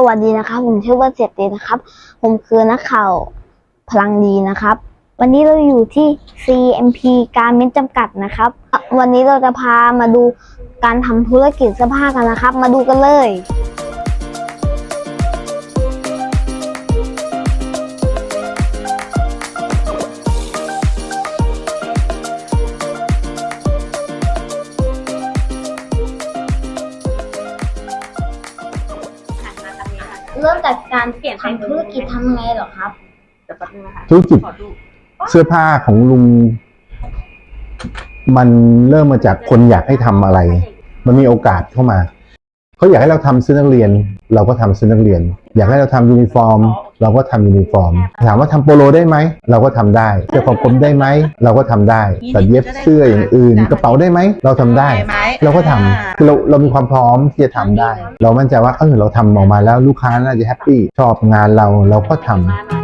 สวัสดีนะครับ ผมชื่อว่าเจ็ดดีนะครับ ผมคือนักข่าวพลังดีนะครับ วันนี้เราอยู่ที่ CMP การเม้นจำกัดนะครับ วันนี้เราจะพามาดูการทำธุรกิจเสื้อผ้ากันนะครับ มาดูกันเลย เริ่มจากการเปลี่ยนทำธุรกิจทำไงเหรอครับเดี๋ยวแป๊บนึงนะคะธุรกิจขอดูเสื้อผ้าของลุง มันเริ่มมาจากคนอยากให้ทำอะไร มันมีโอกาสเข้ามา เขาอยากให้เราทำซื้อนักเรียน เราก็ทำซื้อนักเรียน อยากให้เราทำยูนิฟอร์ม เราก็ทำยูนิฟอร์ม ถามว่าทำโปโลได้ไหม เราก็ทำได้เสื้อคอกลมได้ไหม เราก็ทำได้ตัดเย็บเสื้ออย่างอื่น กระเป๋าได้ไหม เราทำได้หมเราก็ทำคือเราเรามีความพร้อมที่จะทำได้ เรามั่นใจว่าเออเราทำออกมาแล้วลูกค้าน่าจะแฮปปี้ชอบงานเราเราก็ทำ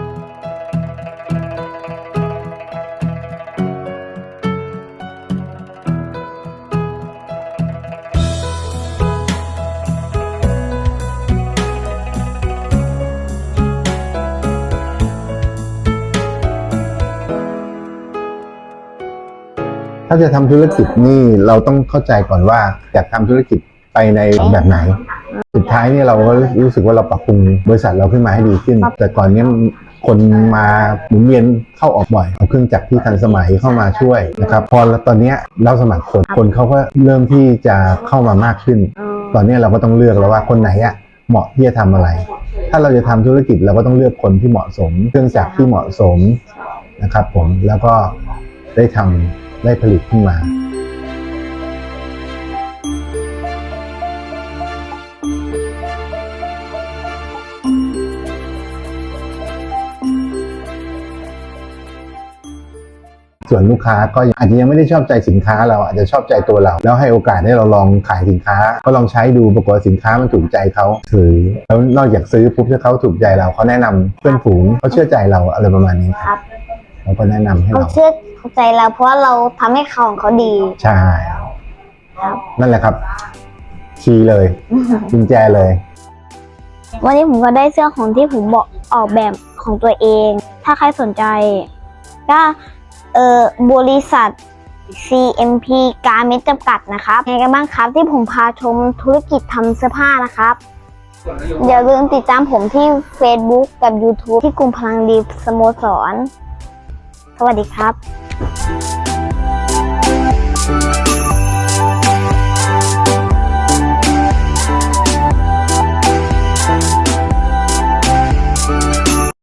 ถ้าจะทำธุรกิจนี่เราต้องเข้าใจก่อนว่าอยากทำธุรกิจไปในแบบไหน สุดท้ายเนี่ยเราก็รู้สึกว่าเราปรับปรุงบริษัทเราขึ้นมาให้ดีขึ้น แต่ก่อนเนี้ยคนมาหมุนเวียนเข้าออกบ่อยเอาเครื่องจักรที่ทันสมัยเข้ามาช่วยนะครับ พอตอนนี้เราสมัครคนคนเขาก็เริ่มที่จะเข้ามามากขึ้น ตอนนี้เราก็ต้องเลือกแล้วว่าคนไหนอะเหมาะที่จะทำอะไร ถ้าเราจะทำธุรกิจเราก็ต้องเลือกคนที่เหมาะสม เครื่องจักรที่เหมาะสมนะครับ ผมแล้วก็ได้ทำ ได้ผลิตขึ้นมาส่วนลูกค้าก็อาจจะยังไม่ได้ชอบใจสินค้าเราอาจจะชอบใจตัวเรา แล้วให้โอกาสให้เราลองขายสินค้า ก็ลองใช้ดูปรากฏว่าสินค้ามันถูกใจเขาซื้อแล้วนอกจากซื้อปุ๊บถ้าเขาถูกใจเราเขาแนะนำเพื่อนฝูงเขาเชื่อใจเราอะไรประมาณนี้ครับเราก็แนะนำให้เขาเรา เชื่อใจเราเพราะว่าเราทำให้เขาของเขาดีใช่ ครับ นั่นแหละครับคีย์เลยกุญแจเลย วันนี้ผมก็ได้เสื้อของที่ผมบอกออกแบบของตัวเอง ถ้าใครสนใจ ก็เออบริษัท CMP การเมนจำกัดนะครับยังไงกันบ้างครับที่ผมพาชมธุรกิจทำเสื้อผ้านะครับ อย่าลืมติดตามผมที่ Facebook กับ YouTube ที่กลุ่มพลังดีสโมสร สวัสดีครับ Música